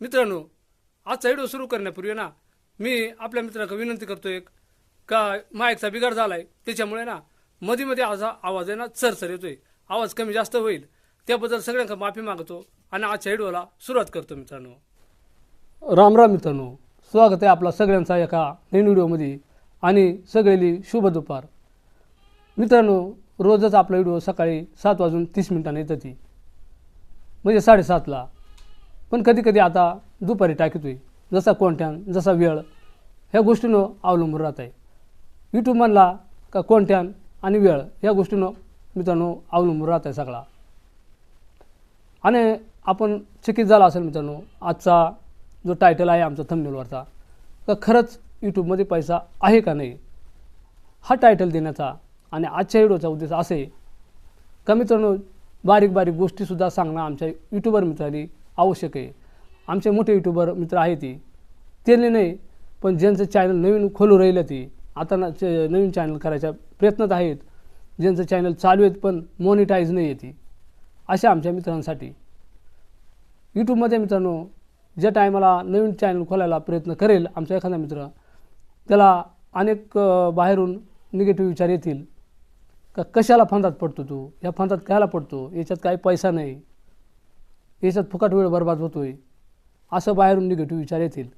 मित्रांनो आजचा व्हिडिओ सुरू करण्यापूर्वी ना मी आपल्या मित्रांना विनंती करतो एक का माईकचा बिघाड झाला आहे त्याच्यामुळे ना मध्ये मध्ये आज आवाज आहे ना चरचर येतोय. आवाज कमी जास्त होईल. त्याबद्दल सगळ्यांना माफी मागतो आणि आजच्या व्हिडिओला सुरुवात करतो मित्रांनो. राम राम मित्रांनो. स्वागत आहे आपला सगळ्यांचा एका नवीन व्हिडिओमध्ये आणि सगळेली शुभ दुपार. मित्रांनो रोजच आपला व्हिडिओ सकाळी सात वाजून तीस मिनिटांनी येतं ती. म्हणजे साडेसातला. पण कधी कधी आता दुपारी टाकतोय जसा कोणत्यान जसा वेळ ह्या गोष्टीनं अवलंबून राहत आहे यूट्यूब म्हणला का कोणत्यान आणि वेळ ह्या गोष्टीनं मित्रांनो अवलंबून राहत आहे सगळा. आणि आपण चकित झाला असेल मित्रांनो आजचा जो टायटल आहे आमचा थंबनेलवरचा तर खरंच यूट्यूबमध्ये पैसा आहे का नाही? हा टायटल देण्याचा आणि आजच्या व्हिडिओचा उद्देश असे का मित्रांनो बारीक बारीक गोष्टीसुद्धा सांगणं आमच्या यूट्यूबर मित्रांनी आवश्यक आहे. आमचे मोठे यूट्यूबर मित्र आहे ती. त्यांनी नाही पण ज्यांचं चॅनल नवीन खोलू राहिलं ती आता ना चे- नवीन चॅनल करायच्या प्रयत्नात आहेत. ज्यांचं चॅनल चालू आहेत पण मॉनिटाईज नाही येते अशा आमच्या मित्रांसाठी. यूट्यूबमध्ये मित्रांनो ज्या टायमाला नवीन चॅनल खोलायला प्रयत्न करेल आमचा एखादा मित्र त्याला अनेक बाहेरून निगेटिव्ह विचार येतील. का कशाला फंदात पडतो तू? या फंदात कायला पडतो? याच्यात काही पैसा नाही. याच्यात फुकट वेळ बर्बाद आहे असं बाहेरून निगेटिव्ह विचार येतील.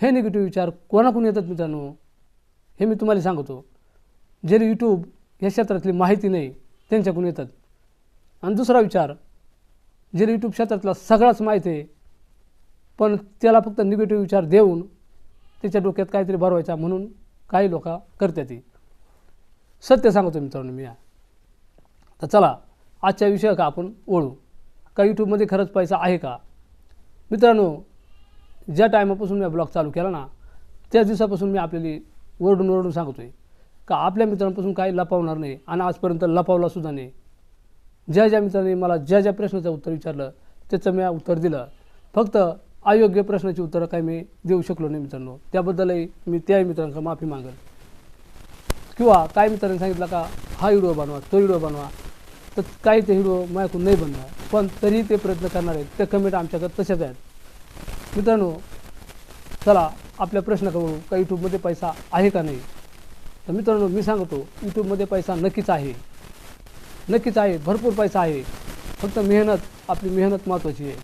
हे निगेटिव्ह विचार कोणाकडून येतात मित्रांनो? हे मी तुम्हाला सांगतो. जे यूट्यूब या क्षेत्रातली माहिती नाही त्यांच्याकडून येतात. आणि दुसरा विचार जे यूट्यूब क्षेत्रातला सगळाच माहिती आहे पण त्याला फक्त निगेटिव्ह विचार देऊन त्याच्या डोक्यात काहीतरी भरवायचा म्हणून काही लोक करतात ती सत्य सांगतो मित्रांनो मी तर चला आजच्या विषयाक आपण ओळू का यूट्यूबमध्ये खरंच पैसा आहे का? मित्रांनो ज्या टायमापासून मी ब्लॉग चालू केला ना त्याच दिवसापासून मी आपल्याला ओरडून ओरडून सांगतो आहे का आपल्या मित्रांपासून काही लपवणार नाही आणि आजपर्यंत लपवलासुद्धा नाही. ज्या ज्या मित्रांनी मला ज्या ज्या प्रश्नाचं उत्तर विचारलं त्याचं मी उत्तर दिलं. फक्त अयोग्य प्रश्नाची उत्तरं काही मी देऊ शकलो नाही मित्रांनो. त्याबद्दलही मी त्याही मित्रांकडे माफी मागेल. किंवा काय मित्रांनी सांगितलं का हा व्हिडिओ बनवा तो व्हिडिओ बनवा. तर काही ते हिरो माझ्याकडून नाही बनणार. पण तरी ते प्रयत्न करणार आहेत. ते कमेंट आमच्याकडे तसेच आहेत. मित्रांनो चला आपल्या प्रश्न करू का यूट्यूबमध्ये पैसा आहे का नाही? तर मित्रांनो मी सांगतो यूट्यूबमध्ये पैसा नक्कीच आहे. नक्कीच आहे. भरपूर पैसा आहे. फक्त मेहनत आपली मेहनत महत्त्वाची आहे.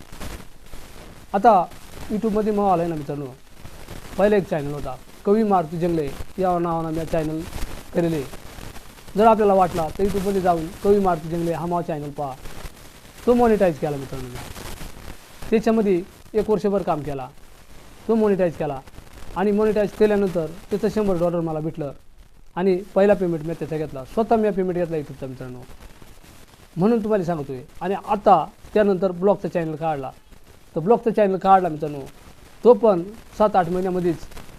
आता यूट्यूबमध्ये मग आला आहे ना मित्रांनो? पहिला एक चॅनल होता. कवी मारुती जंगले या नावानं मी चॅनल केलेले. जर आपल्याला वाटला तर यूट्यूबमध्ये जाऊन कवी मारुती जंगले हा माझा चॅनल पहा. तो मॉनिटाईज केला मित्रांनो. त्याच्यामध्ये एक वर्षभर काम केला. तो मॉनिटाईज केला. आणि मॉनिटाईज केल्यानंतर त्याचं शंभर डॉलर मला भेटलं. आणि पहिला पेमेंट मी त्याचा घेतला. स्वतः मी पेमेंट घेतला यूट्यूबचा मित्रांनो. म्हणून तुम्हाला सांगतो आहे आणि आता त्यानंतर ब्लॉगचा चॅनल काढला. तर ब्लॉगचा चॅनल काढला मित्रांनो. तो पण सात आठ महिन्यामध्येच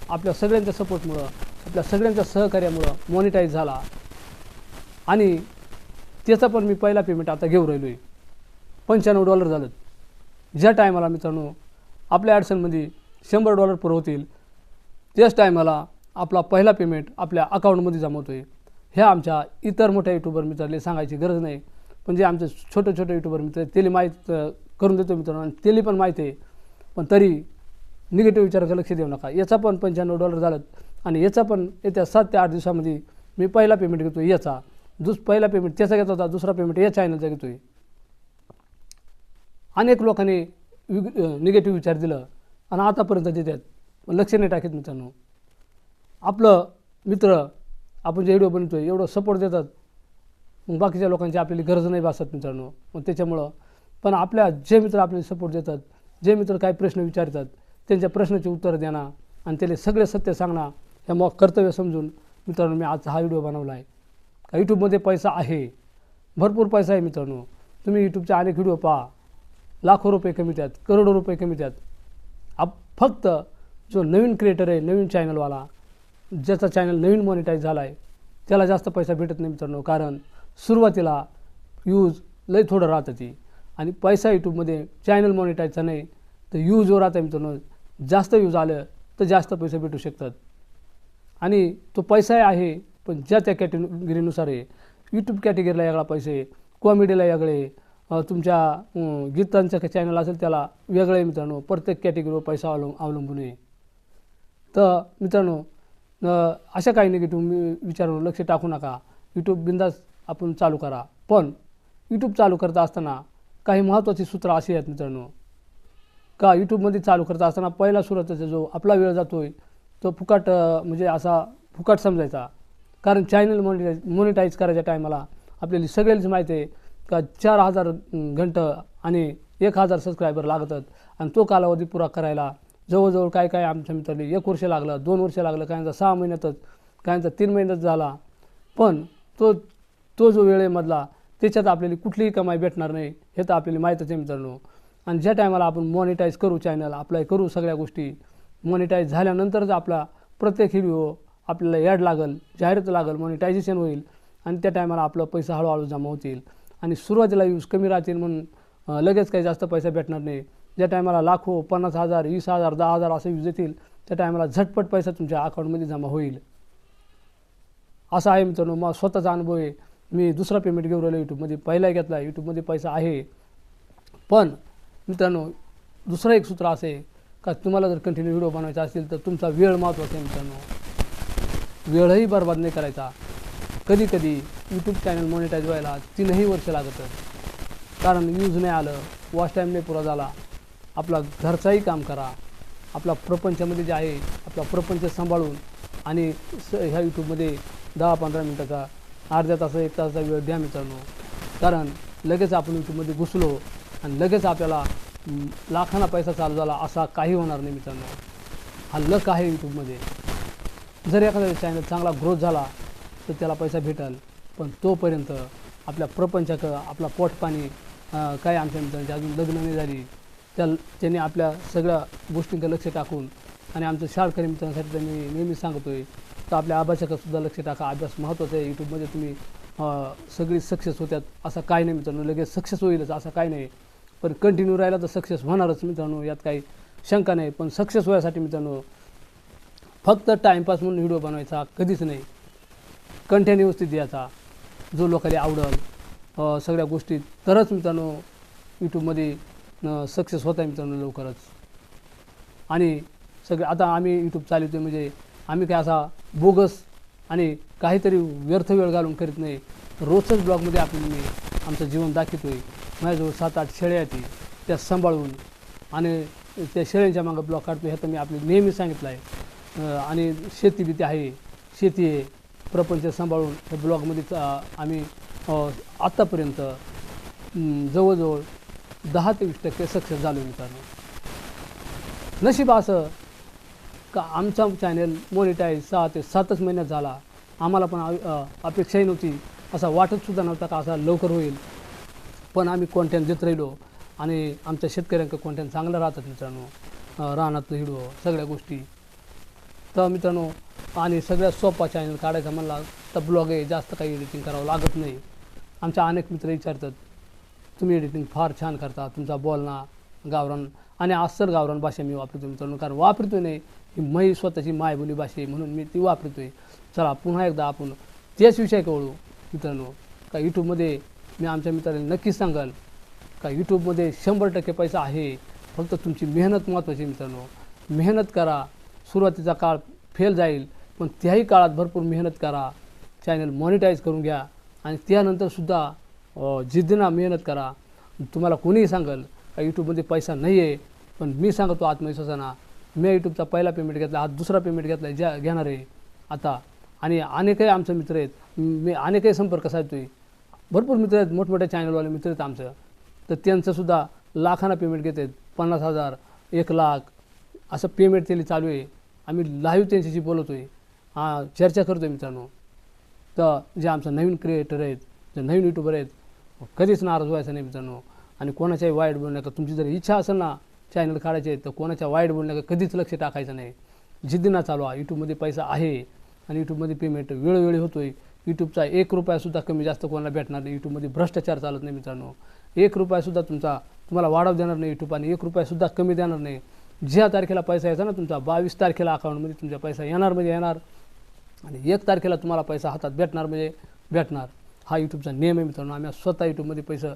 आपल्या सगळ्यांच्या सपोर्टमुळं आपल्या सगळ्यांच्या सहकार्यामुळं मॉनिटाईज झाला. आणि त्याचा पण मी पहिला पेमेंट आता घेऊ राहिलो आहे पंच्याण्णव डॉलर झालं. ज्या टायमाला मित्रांनो आपल्या अडचणमध्ये शंभर डॉलर पुरवतील त्याच टायमाला आपला पहिला पेमेंट आपल्या अकाउंटमध्ये जमवतो आहे ह्या आमच्या इतर मोठ्या युट्यूबर मित्रांनी सांगायची गरज नाही. पण जे आमचे छोटे छोटे युट्यूबर मित्र त्याला माहीत करून देतो मित्रांनो आणि त्याला पण माहिती आहे. पण तरी निगेटिव्ह विचाराकडे लक्ष देऊ नका. याचा पण पंच्याण्णव डॉलर झालं. आणि याचा पण येत्या सात ते आठ दिवसामध्ये मी पहिला पेमेंट घेतो याचा. दुस पहिला पेमेंट त्याचा घेत होता दुसरा पेमेंट या चॅनलचा घेतो आहे अनेक लोकांनी निगेटिव्ह विचार दिलं आणि आतापर्यंत देतात. लक्ष नाही टाकत मित्रांनो. आपलं मित्र आपण जे व्हिडिओ बनवतो आहे एवढं सपोर्ट देतात. मग बाकीच्या लोकांची आपल्याला गरज नाही भासत मित्रांनो. मग त्याच्यामुळं पण आपल्या जे मित्र आपल्याला सपोर्ट देतात जे मित्र काही प्रश्न विचारतात त्यांच्या प्रश्नाची उत्तरं देणं आणि त्याला सगळे सत्य सांगणं हे मग कर्तव्य समजून मित्रांनो मी आज हा व्हिडिओ बनवला आहे. का यूट्यूबमध्ये पैसा आहे? भरपूर पैसा आहे मित्रांनो. तुम्ही यूट्यूबचे अनेक व्हिडिओ पहा. लाखो रुपये कमी आहेत करोडो रुपये कमी आहेत आप फक्त जो नवीन क्रिएटर आहे नवीन चॅनलवाला ज्याचा चॅनल नवीन मॉनिटाईज झाला आहे त्याला जास्त पैसा भेटत नाही मित्रांनो. कारण सुरुवातीला यूज लई थोडं राहतं ती. आणि पैसा यूट्यूबमध्ये चॅनल मॉनिटाईजचा नाही तर यूज जो राहता मित्रांनो जास्त यूज आलं तर जास्त पैसे भेटू शकतात. आणि तो पैसा आहे पण ज्या त्या कॅटेगरीनुसार आहे. यूट्यूब कॅटेगरीला वेगळा पैसे कॉमेडीला वेगळे तुमच्या गीतांचं काही चॅनल असेल त्याला वेगळं आहे मित्रांनो. प्रत्येक कॅटेगरीवर पैसा अवलंब अवलंबून आहे. तर मित्रांनो अशा काही निगेटिव्ह विचारांवर लक्ष टाकू नका. यूट्यूब बिंदास आपण चालू करा. पण यूट्यूब चालू करत असताना काही महत्त्वाची सूत्र अशी आहेत मित्रांनो. का यूट्यूबमध्ये चालू करत असताना पहिला सुरुवातीचा जो आपला वेळ जातो आहे तो फुकाट म्हणजे असा फुकाट समजायचा. कारण चॅनल मॉनिटाईज मॉनिटाईज करायच्या टायमाला आपल्याला सगळ्यांची माहिती आहे का चार हजार घंट घंटं आणि एक हजार सबस्क्रायबर लागतात. आणि तो कालावधी पुरा करायला जवळजवळ काय काय आमच्या मित्रांनी एक वर्ष लागलं दोन वर्ष लागलं काहींचा सहा महिन्यातच काहींचा तीन महिन्यात झाला. पण तो तो जो वेळेमधला त्याच्यात आपल्याला कुठलीही कमाई भेटणार नाही हे तर आपल्याला माहीतच आहे मित्रांनो. आणि ज्या टायमाला आपण मॉनिटाईज करू चॅनल अप्लाय करू सगळ्या गोष्टी मॉनिटाईज झाल्यानंतरच आपला प्रत्येक व्हिडिओ आपल्याला ॲड लागल जाहिरात लागल मॉनिटायझेशन होईल आणि त्या टायमाला आपलं पैसा हळूहळू जमा होतील आणि सुरुवातीला यूज कमी राहतील म्हणून लगेच काही जास्त पैसा भेटणार नाही. ज्या टायमाला लाखो पन्नास हजार वीस हजार दहा हजार असं यूज येतील त्या टायमाला झटपट पैसा तुमच्या अकाउंटमध्ये जमा होईल. असं आहे मित्रांनो मग स्वतःचा अनुभव आहे. मी दुसरा पेमेंट घेऊन राहिलो यूट्यूबमध्ये पहिला घेतला यूट्यूबमध्ये पैसा आहे. पण मित्रांनो दुसरं एक सूत्र असे आहे का तुम्हाला जर कंटिन्यू व्हिडिओ बनवायचा असेल तर तुमचा वेळ महत्त्वाचा आहे मित्रांनो. वेळही बर्बाद नाही करायचा. कधी कधी यूट्यूब चॅनल मॉनिटाईज व्हायला तीनही वर्ष लागतं. कारण यूज नाही आलं वॉच टाईम नाही पुरा झाला. आपला घरचाही काम करा. आपला प्रपंचामध्ये जे आहे आपला प्रपंच सांभाळून आणि स ह्या यूट्यूबमध्ये दहा पंधरा मिनटाचा अर्ध्या तास एक तासाचा वेळ द्या मित्रांनो. कारण लगेच आपण यूट्यूबमध्ये घुसलो आणि लगेच आपल्याला लाखांना पैसा चालू झाला असा काही होणार नाही मित्रांनो. हा लक आहे यूट्यूबमध्ये जर एखादा चॅनल चांगला ग्रोथ झाला तर त्याला पैसा भेटेल. पण तोपर्यंत आपल्या प्रपंचाकडं आपला पोटपाणी काय आमच्या मित्रांची अजून लग्न नाही झाली त्या त्यांनी आपल्या सगळ्या गोष्टींकडे लक्ष टाकून आणि आमचं शाळकरी मित्रांसाठी तर मी नेहमी आहे तर आपल्या अभ्यासाकडे सुद्धा लक्ष टाका. अभ्यास महत्त्वाचा आहे. यूट्यूबमध्ये तुम्ही सगळी सक्सेस होत्यात असं काय नाही मित्रांनो. लगेच सक्सेस होईलच असं काय नाही. पण कंटिन्यू राहिला तर सक्सेस होणारच मित्रांनो यात काही शंका नाही. पण सक्सेस होण्यासाठी मित्रांनो फक्त टाईमपास म्हणून व्हिडिओ बनवायचा कधीच नाही. कंटेंट व्यवस्थित द्यायचा. जो लोकांना आवडल सगळ्या गोष्टी. तरच मित्रांनो यूट्यूबमध्ये सक्सेस होत आहे मित्रांनो लवकरच. आणि सगळे आता आम्ही यूट्यूब चालवतो म्हणजे आम्ही काय असा बोगस आणि काहीतरी व्यर्थ वेळ घालून करीत नाही. रोजच ब्लॉगमध्ये आपण मी आमचं जीवन दाखवतो आहे माझ्याजवळ सात आठ शेळ्या आहेत त्या सांभाळून आणि त्या शेळ्यांच्या मागं ब्लॉग काढतो हे तर मी आपले नेहमी सांगितलं आहे. आणि शेती बीती आहे. शेती आहे प्रपंच सांभाळून त्या ब्लॉगमध्येच आम्ही आत्तापर्यंत जवळजवळ दहा ते वीस टक्के सक्सेस झालो मित्रांनो. नशीब असं का आमचा चॅनल मोनिटाईज सहा ते सातच महिन्यात झाला. आम्हाला पण अपेक्षाही नव्हती. असा वाटतसुद्धा नव्हता का असा लवकर होईल. पण आम्ही कॉन्टेंट देत राहिलो. आणि आमच्या शेतकऱ्यांचं कॉन्टेंट चांगलं राहतात मित्रांनो. अ, रानातलं हिडो सगळ्या गोष्टी. तर मित्रांनो आणि सगळ्यात सोपा चॅनल काढायचा म्हणला तर ब्लॉग आहे जास्त काही एडिटिंग करावं लागत नाही. आमच्या अनेक मित्र विचारतात तुम्ही एडिटिंग फार छान करता तुमचा बोलणा गावरान. आणि अस्सल गावरान भाषा मी वापरतो मित्रांनो कारण वापरतो नाही ही मै स्वतःची मायबोली भाषा आहे म्हणून मी ती वापरतो आहे चला पुन्हा एकदा आपण तेच विषय कळू मित्रांनो. का यूट्यूबमध्ये मी आमच्या मित्रांनी नक्कीच सांगाल का यूट्यूबमध्ये शंभर टक्के पैसा आहे फक्त तुमची मेहनत महत्त्वाची मित्रांनो. मेहनत करा सुरुवातीचा काळ फेल जाईल पण त्याही काळात भरपूर मेहनत करा चॅनल मॉनिटाईज करून घ्या आणि त्यानंतरसुद्धा अ, जिद्दीनं मेहनत करा. तुम्हाला कोणीही सांगेल का यूट्यूबमध्ये पैसा नाही आहे पण मी सांगतो आत्मविश्वासाना. मी यूट्यूबचा पहिला पेमेंट घेतला हा दुसरा पेमेंट घेतला ज्या घेणार आहे आता. आणि अनेकही आमचे मित्र आहेत मी अनेकही संपर्क साधतो आहे भरपूर मित्र आहेत मोठमोठ्या चॅनलवाले मित्र आहेत आमचं. तर त्यांचंसुद्धा लाखांना पेमेंट घेत आहेत पन्नास हजार एक लाख असं पेमेंट त्यांनी चालू आहे. आम्ही लाईव्ह त्यांच्याशी बोलतो आहे हां चर्चा करतो आहे मित्रांनो. तर जे आमचं नवीन क्रिएटर आहेत जे नवीन यूट्यूबर आहेत कधीच नाराज व्हायचं नाही मित्रांनो. आणि कोणाच्याही वाईट बोलण्याचा तुमची जर इच्छा असेल ना चॅनल काढायचे तर कोणाच्या वाईट बोलण्याका कधीच लक्ष टाकायचं नाही. जिद्दीना आहे. यूट्यूबमध्ये पैसा आहे आणि यूट्यूबमध्ये पेमेंट वेळोवेळी होतो आहे यूट्यूबचा एक रुपयासुद्धा कमी जास्त कोणाला भेटणार नाही. यूट्यूबमध्ये भ्रष्टाचार चालत नाही मित्रांनो. एक रुपयासुद्धा तुमचा तुम्हाला वाढव देणार नाही यूट्यूब आणि एक रुपयासुद्धा कमी देणार नाही. ज्या तारखेला पैसा यायचा ना तुमचा बावीस तारखेला अकाउंटमध्ये तुमचा पैसा येणार म्हणजे येणार. आणि एक तारखेला तुम्हाला पैसा हातात भेटणार म्हणजे भेटणार. हा यूट्यूबचा नियम आहे मित्रांनो. आम्ही स्वतः यूट्यूबमध्ये पैसा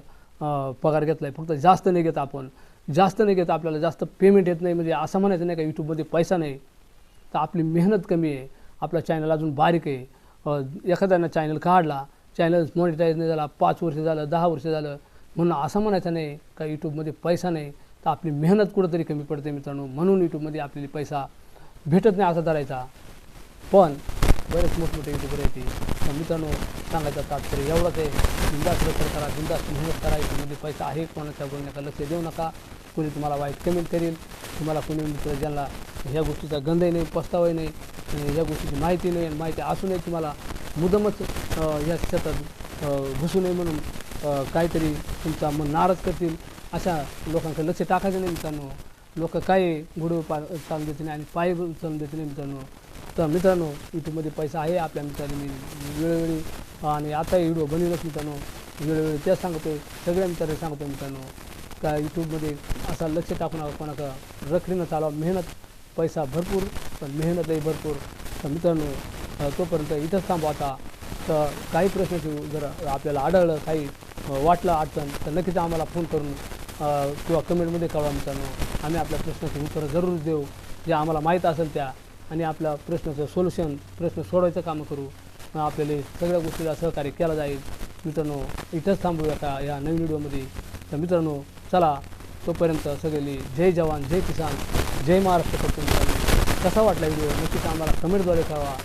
पगार घेतला आहे फक्त जास्त नाही घेत आपण. जास्त नाही घेत आपल्याला जास्त पेमेंट येत नाही. म्हणजे असं म्हणायचं नाही का यूट्यूबमध्ये पैसा नाही. तर आपली मेहनत कमी आहे. आपला चॅनल अजून बारीक आहे. एखाद्यानं चॅनल काढला चॅनल मॉनिटाईज नाही झाला पाच वर्ष झालं दहा वर्ष झालं. म्हणून असं म्हणायचं नाही का यूट्यूबमध्ये पैसा नाही. तर आपली मेहनत कुठंतरी कमी पडते मित्रांनो. म्हणून यूट्यूबमध्ये आपल्याला पैसा भेटत नाही असा धरायचा. पण बरेच मोठमोठे युट्यूबर येते तर मित्रांनो सांगायचं तात्पर्य एवढंच आहे. बिंदास प्रचार करा बिंदास मेहनत करा. यूट्यूबमध्ये पैसा आहे कोणाच्या बोलण्याचा लक्ष देऊ नका. कोणी तुम्हाला वाईट कमेंट करेल. तुम्हाला कोणी मित्र ज्यांना ह्या गोष्टीचा गंधही नाही पस्तावही नाही या ह्या गोष्टीची माहिती नाही आणि माहिती असूनही तुम्हाला मुदमच ह्या क्षेत्रात घुसू नये म्हणून काहीतरी तुमचा मन नाराज करतील. अशा लोकांकडे लक्ष टाकायचं नाही मित्रांनो. लोक काय गुडवे पा चालून देत नाही आणि पाय चालून देत नाही मित्रांनो. तर मित्रांनो यूट्यूबमध्ये पैसा आहे आपल्या मित्रांनी. मी वेळोवेळी आणि आता व्हिडिओ बनवलंच मित्रांनो. वेळोवेळी तेच सांगतोय सगळ्या मित्रांनी सांगतो मित्रांनो. का यूट्यूबमध्ये असा लक्ष टाकून नका रखडीनं चालवा मेहनत पैसा भरपूर पण मेहनतही भरपूर. तर मित्रांनो तोपर्यंत इथंच थांबू आता. तर काही प्रश्नाची जर आपल्याला आढळलं काही वाटलं अडचण तर नक्कीच आम्हाला फोन करून किंवा कमेंटमध्ये कळवा मित्रांनो. आम्ही आपल्या प्रश्नाची उत्तरं जरूर देऊ. जे आम्हाला माहीत असेल त्या आणि आपल्या प्रश्नाचं सोल्युशन प्रश्न सोडवायचं कामं करू आपल्याला सगळ्या गोष्टीला सहकार्य केलं जाईल. मित्रांनो इथंच थांबूया का या नवीन व्हिडिओमध्ये? तर मित्रांनो चला तोपर्यंत सगळे जय जवान जय किसान जय महाराष्ट्र करतो मित्रांनो. कसा वाटला व्हिडिओ? नक्कीच आम्हाला कमेंटद्वारे कळवा.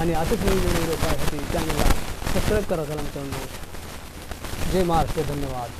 आणि असेच नवीन व्हिडिओ पाहण्यासाठी चॅनलला सबस्क्राईब करा चला मित्रांनो. जय महाराष्ट्र धन्यवाद.